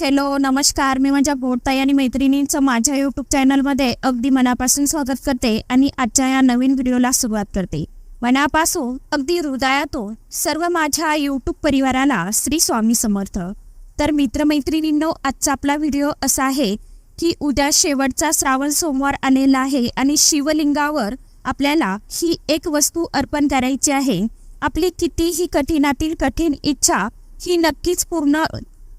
Hello नमस्कार. मी माझ्या बोटताई आणि मैत्रिणींचं माझ्या यूट्यूब चॅनलमध्ये अगदी मनापासून स्वागत करते आणि आजच्या या नवीन व्हिडिओला सुरुवात करते. मनापासून अगदी हृदयातून सर्व माझ्या यूट्यूब परिवाराला श्री स्वामी समर्थ. तर मित्रमैत्रिणींनो आजचा आपला व्हिडिओ असा आहे की उद्या शेवटचा श्रावण सोमवार आलेला आहे आणि शिवलिंगावर आपल्याला ही एक वस्तू अर्पण करायची आहे. आपली कितीही कठीणातील कठीण इच्छा ही नक्कीच पूर्ण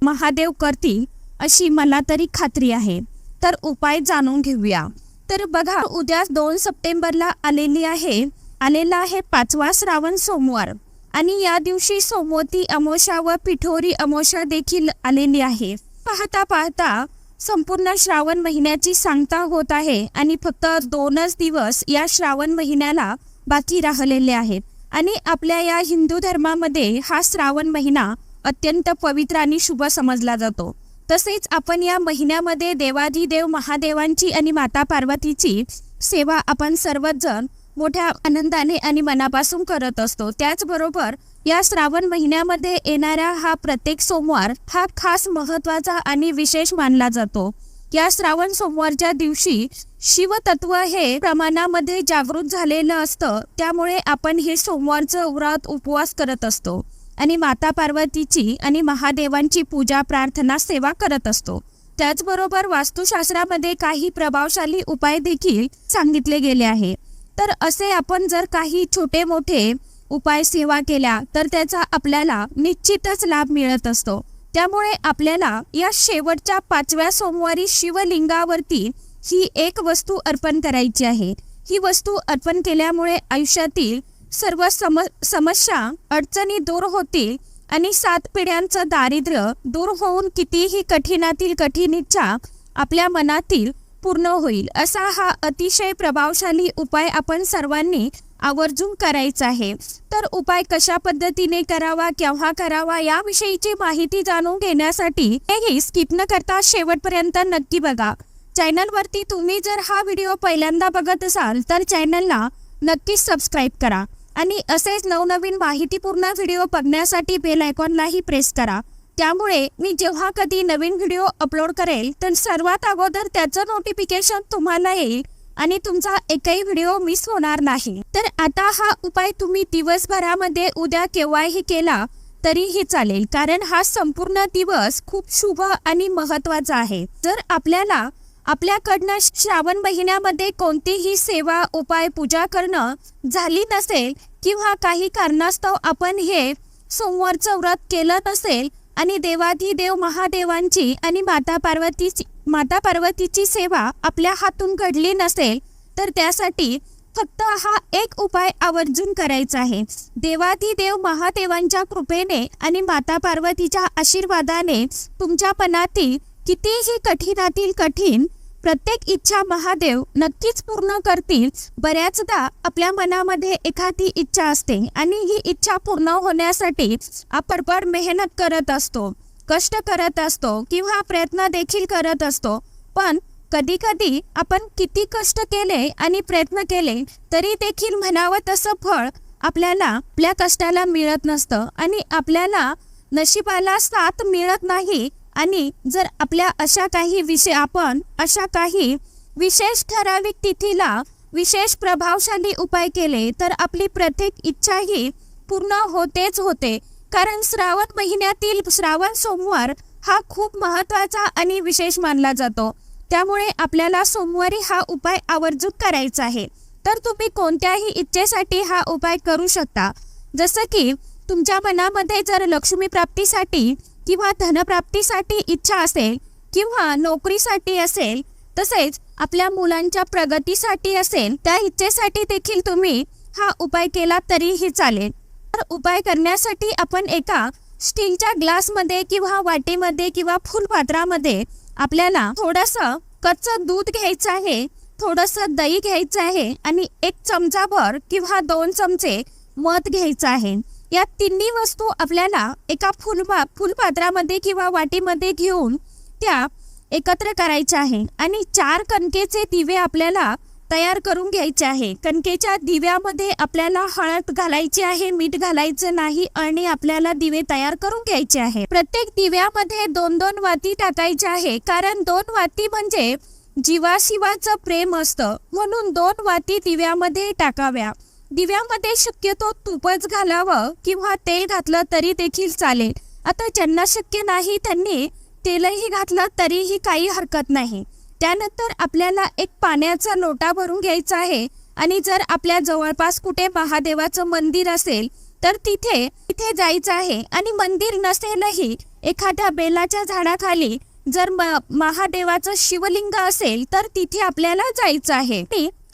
महादेव करतील अशी मला तरी खात्री आहे. तर उपाय जाणून घेऊया. तर बघा उद्या दोन सप्टेंबरला आलेली आहे. आलेला आहे पाचवा श्रावण सोमवार. आणि या दिवशी सोमवती अमोशा व पिठोरी अमोशा देखील आलेली आहे. पाहता पाहता संपूर्ण श्रावण महिन्याची सांगता होत आहे आणि फक्त दोनच दिवस या श्रावण महिन्याला बाकी राहिलेले आहेत. आणि आपल्या या हिंदू धर्मामध्ये हा श्रावण महिना अत्यंत पवित्र आणि शुभ समजला जातो. तसेच आपण या महिन्यामध्ये देवाधिदेव महादेवांची आणि माता पार्वतीची सेवा आपण सर्वच जण मोठ्या आनंदाने आणि मनापासून करत असतो. त्याचबरोबर या श्रावण महिन्यामध्ये येणारा हा प्रत्येक सोमवार हा खास महत्त्वाचा आणि विशेष मानला जातो. या श्रावण सोमवारच्या दिवशी शिवतत्व हे प्रमाणामध्ये जागृत झालेलं असतं. त्यामुळे आपण हे सोमवारचं व्रत उपवास करत असतो. आणि माता पार्वतीची आणि महादेवांची पूजा प्रार्थना सेवा करत असतो. त्याचबरोबर वास्तुशास्त्रामध्ये काही प्रभावशाली उपाय देखील सांगितले गेले आहे. तर असे आपण जर काही छोटे मोठे उपाय सेवा केल्या तर त्याचा आपल्याला निश्चितच लाभ मिळत असतो. त्यामुळे आपल्याला या शेवटच्या पाचव्या सोमवारी शिवलिंगावरती ही एक वस्तू अर्पण करायची आहे. ही वस्तू अर्पण केल्यामुळे आयुष्यातील सर्व सम समस्या अडचणी दूर होतील आणि सात पिढ्यांचं दारिद्र्य दूर होऊन कितीही कठीणातील कठीण इच्छा आपल्या मनातील पूर्ण होईल. असा हा अतिशय प्रभावशाली उपाय आपण सर्वांनी आवर्जून करायचा आहे. तर उपाय कशा पद्धतीने करावा केव्हा करावा याविषयीची माहिती जाणून घेण्यासाठी हेही स्किप न करता शेवटपर्यंत नक्की बघा. चॅनलवरती तुम्ही जर हा व्हिडिओ पहिल्यांदा बघत असाल तर चॅनलला नक्कीच सबस्क्राईब करा. आणि असेच नवनवीन माहितीपूर्ण व्हिडिओ बघण्यासाठी बेल आयकॉनलाही प्रेस करा. त्यामुळे मी जेव्हा कधी नवीन व्हिडिओ अपलोड करेल तर सर्वात अगोदर त्याचं नोटिफिकेशन तुम्हाला येईल आणि तुमचा एकही व्हिडिओ मिस होणार नाही. तर आता हा उपाय तुम्ही दिवसभरामध्ये उद्या केव्हाही केला तरीही चालेल. कारण हा संपूर्ण दिवस खूप शुभ आणि महत्त्वाचा आहे. जर आपल्याला आपल्याकडनं श्रावण महिन्यामध्ये कोणतीही सेवा उपाय पूजा करणं झाली नसेल किंवा काही कारणास्तव आपण हे सोमवारचं व्रत केलं नसेल आणि देवाधिदेव महादेवांची आणि माता पार्वतीची माता पार्वतीची सेवा आपल्या हातून घडली नसेल तर त्यासाठी फक्त हा एक उपाय आवर्जून करायचा आहे. देवाधिदेव महादेवांच्या कृपेने आणि माता पार्वतीच्या आशीर्वादाने तुमच्या पणातील कितीही कठीणातील कठीण प्रत्येक इच्छा महादेव नक्कीच पूर्ण करतील बऱ्याचदा आपल्या मनामध्ये एखादी इच्छा असते आणि ही इच्छा पूर्ण होण्यासाठी आपण पण मेहनत करत असतो कष्ट करत असतो किंवा प्रयत्न देखील करत असतो. पण कधी कधी आपण किती कष्ट केले आणि प्रयत्न केले तरी देखील म्हणावं तसं फळ आपल्याला आपल्या कष्टाला मिळत नसतं आणि आपल्याला नशिबाला साथ मिळत नाही आणि जर आपल्या अशा काही विषय आपण अशा काही विशेष ठराविक तिथीला विशेष प्रभावशाली उपाय केले तर आपली प्रत्येक इच्छा ही पूर्ण होतेच होते. कारण श्रावण महिन्यातील श्रावण सोमवार हा खूप महत्त्वाचा आणि विशेष मानला जातो. त्यामुळे आपल्याला सोमवारी हा उपाय आवर्जून करायचा आहे. तर तुम्ही कोणत्याही इच्छेसाठी हा उपाय करू शकता. जसं की तुमच्या मनामध्ये जर लक्ष्मी प्राप्तीसाठी किंवा धनप्राप्तीसाठी इच्छा असेल किंवा नोकरीसाठी असेल तसेच आपल्या मुलांच्या प्रगतीसाठी असेल त्या इच्छेसाठी देखील तुम्ही हा उपाय केला तरीही चालेल. तर उपाय करण्यासाठी आपण एका स्टीलच्या ग्लासमध्ये किंवा वाटीमध्ये किंवा फुलपात्रामध्ये आपल्याला थोडंसं कच्चं दूध घ्यायचं आहे थोडंसं दही घ्यायचं आहे आणि एक चमचाभर किंवा दोन चमचे मध घ्यायचं आहे. या तिन्ही वस्तू आपल्याला एका फुलबा फुलपात्रामध्ये किंवा वाटीमध्ये घेऊन त्या एकत्र करायच्या आहे. आणि चार कणकेचे दिवे आपल्याला तयार करून घ्यायचे आहे. कणकेच्या दिव्यामध्ये आपल्याला हळद घालायची आहे मीठ घालायचं नाही आणि आपल्याला दिवे तयार करून घ्यायचे आहे. प्रत्येक दिव्यामध्ये दोन दोन वाती टाकायचे आहे. कारण दोन वाती म्हणजे जीवाशिवाचं प्रेम असतं. म्हणून दोन वाती दिव्यामध्ये टाकाव्या. दिव्यामध्ये शक्यतो तूपच घालावं किंवा तेल घातलं तरी देखील चालेल. आता ज्यांना शक्य नाही त्यांनी तेलही घातलं तरीही काही हरकत नाही. त्यानंतर आपल्याला एक पाण्याचा लोटा भरून घ्यायचा आहे आणि जर आपल्या जवळपास कुठे महादेवाचं मंदिर असेल तर तिथे तिथे जायचं आहे आणि मंदिर नसेलही एखाद्या बेलाच्या झाडाखाली जर महादेवाचं शिवलिंग असेल तर तिथे आपल्याला जायचं आहे.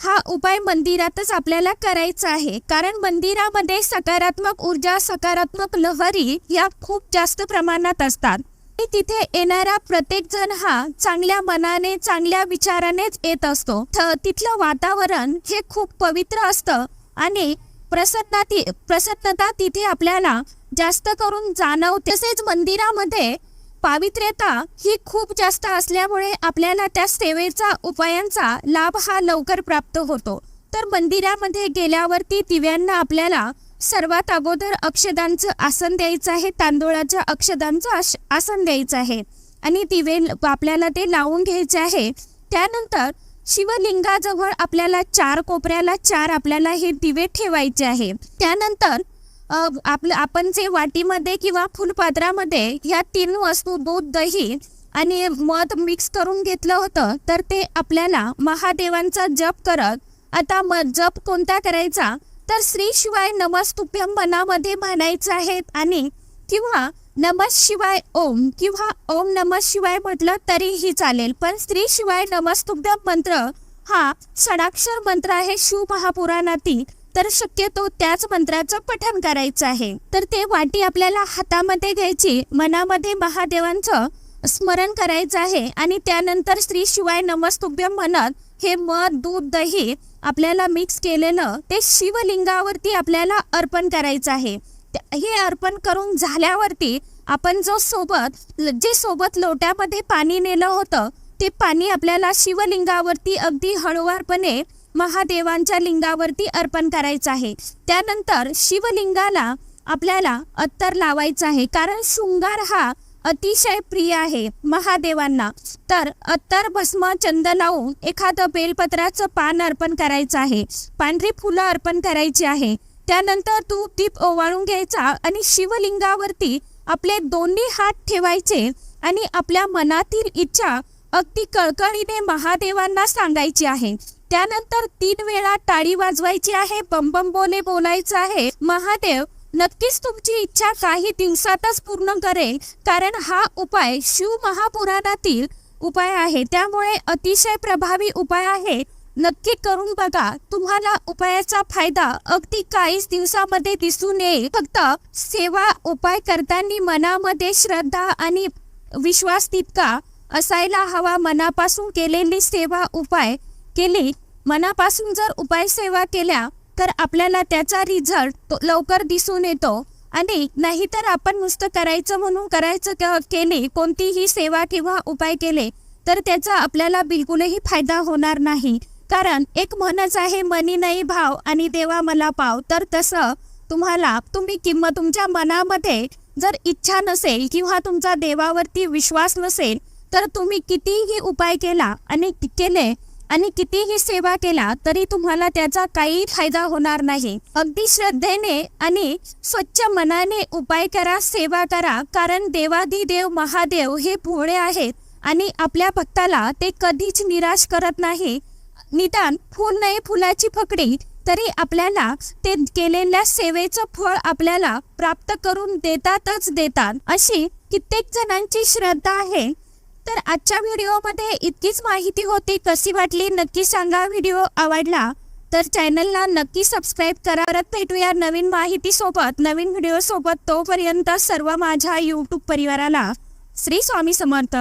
हा उपाय मंदिरातच आपल्याला करायचा आहे. कारण मंदिरामध्ये सकारात्मक ऊर्जा सकारात्मक लहरी या खूप जास्त प्रमाणात असतात. तिथे येणारा प्रत्येक जण हा चांगल्या मनाने चांगल्या विचारानेच येत असतो. थ- तिथलं वातावरण हे खूप पवित्र असतं आणि प्रसन्नता ती प्रसन्नता तिथे आपल्याला जास्त करून जाणवते. तसेच मंदिरामध्ये पावित्र्यता ही खूप जास्त असल्यामुळे आपल्याला त्या सेवेचा उपायांचा लाभ हा लवकर प्राप्त होतो. तर मंदिरामध्ये गेल्यावरती दिव्यांना आपल्याला सर्वात अगोदर अक्षदांचं आसन द्यायचं आहे तांदूळाच्या अक्षदांचं आश- आसन द्यायचं आहे. आणि दिवे आपल्याला ते लावून घ्यायचे आहे. त्यानंतर शिवलिंगाजवळ आपल्याला चार कोपऱ्याला चार आपल्याला हे दिवे ठेवायचे आहे. त्यानंतर आपलं आपण जे वाटीमध्ये किंवा फुलपात्रामध्ये ह्या तीन वस्तू दूध दही आणि मध मिक्स करून घेतलं होतं तर ते आपल्याला महादेवांचा जप करत आता म जप कोणता करायचा? तर श्री शिवाय नमस्तुभ्यम मनामध्ये म्हणायचं आहे आणि किंवा नमः शिवाय ओम किंवा ओम नमः शिवाय म्हटलं तरीही चालेल. पण स्त्री शिवाय नमस्तुभ्यम मंत्र हा षडाक्षर मंत्र आहे शिव महापुराणातील तर शक्यतो त्याच मंत्राचं पठण करायचं आहे. तर ते वाटी आपल्याला हातामध्ये घ्यायची मनामध्ये महादेवांचं स्मरण करायचं आहे आणि त्यानंतर श्री शिवाय नमस्तुभ्यम म्हणत हे मध दूध दही आपल्याला मिक्स केलेलं ते शिवलिंगावरती आपल्याला अर्पण करायचं आहे. हे अर्पण करून झाल्यावरती आपण जो सोबत जे सोबत लोट्यामध्ये पाणी नेलं होतं ते पाणी आपल्याला शिवलिंगावरती अगदी हळुवारपणे महादेवांच्या लिंगावरती अर्पण करायचं आहे. त्यानंतर शिवलिंगाला आपल्याला अत्तर लावायचं आहे. कारण शृंगार हा अतिशय प्रिय आहे महादेवांना. तर अत्तर भस्म चंद लावून एखादं बेलपत्राचं पान अर्पण करायचं आहे. पांढरी फुलं अर्पण करायची आहे. त्यानंतर तू दीप ओवाळून घ्यायचा आणि शिवलिंगावरती आपले दोन्ही हात ठेवायचे आणि आपल्या मनातील इच्छा अगदी कळकळीने महादेवांना सांगायची आहे. त्यानंतर तीन वेळा टाळी वाजवायची आहे बम बोले बोलायचं आहे. महादेव नक्कीच तुमची इच्छा काही दिवसातच पूर्ण करेल कारण हा उपाय शिव महापुराणातील उपाय आहे. त्यामुळे अतिशय प्रभावी उपाय आहे. नक्की करून बघा. तुम्हाला उपायाचा फायदा अगदी काहीच दिवसामध्ये दिसून येईल. फक्त सेवा उपाय करताना मनामध्ये श्रद्धा आणि विश्वास तितका असायला हवा. मनापासून केलेली सेवा उपाय केली मनापासून जर उपाय सेवा केल्या तर आपल्याला त्याचा रिझल्ट लवकर दिसून येतो. आणि नाहीतर आपण नुसतं करायचं म्हणून करायचं केले कोणतीही सेवा किंवा उपाय केले तर त्याचा आपल्याला बिलकुलही फायदा होणार नाही. कारण एक म्हणच आहे मनी नाही भाव आणि देवा मला पाव. तर तसं तुम्हाला तुम्ही किंमत तुमच्या मनामध्ये जर इच्छा नसेल किंवा तुमचा देवावरती विश्वास नसेल तर तुम्ही कितीही उपाय केला आणि केले आणि कितीही सेवा केला तरी तुम्हाला त्याचा काही फायदा होणार नाही. अगदी श्रद्धेने आणि स्वच्छ मनाने उपाय करा सेवा करा कारण देवाधिदेव महादेव हे भोळे आहेत आणि आपल्या भक्ताला ते कधीच निराश करत नाही. निदान फुल नाही फुलाची फकडी तरी आपल्याला ते केलेल्या सेवेचं फळ आपल्याला प्राप्त करून देतातच देतात. अशी कित्येक जणांची श्रद्धा आहे. तर आजच्या व्हिडिओमध्ये इतकीच माहिती होती कशी वाटली नक्की सांगा. व्हिडिओ आवडला तर चॅनलला नक्की सबस्क्राईब करा. परत भेटूया नवीन माहितीसोबत नवीन व्हिडिओसोबत. तोपर्यंत सर्व माझ्या यूट्यूब परिवाराला श्री स्वामी समर्थ.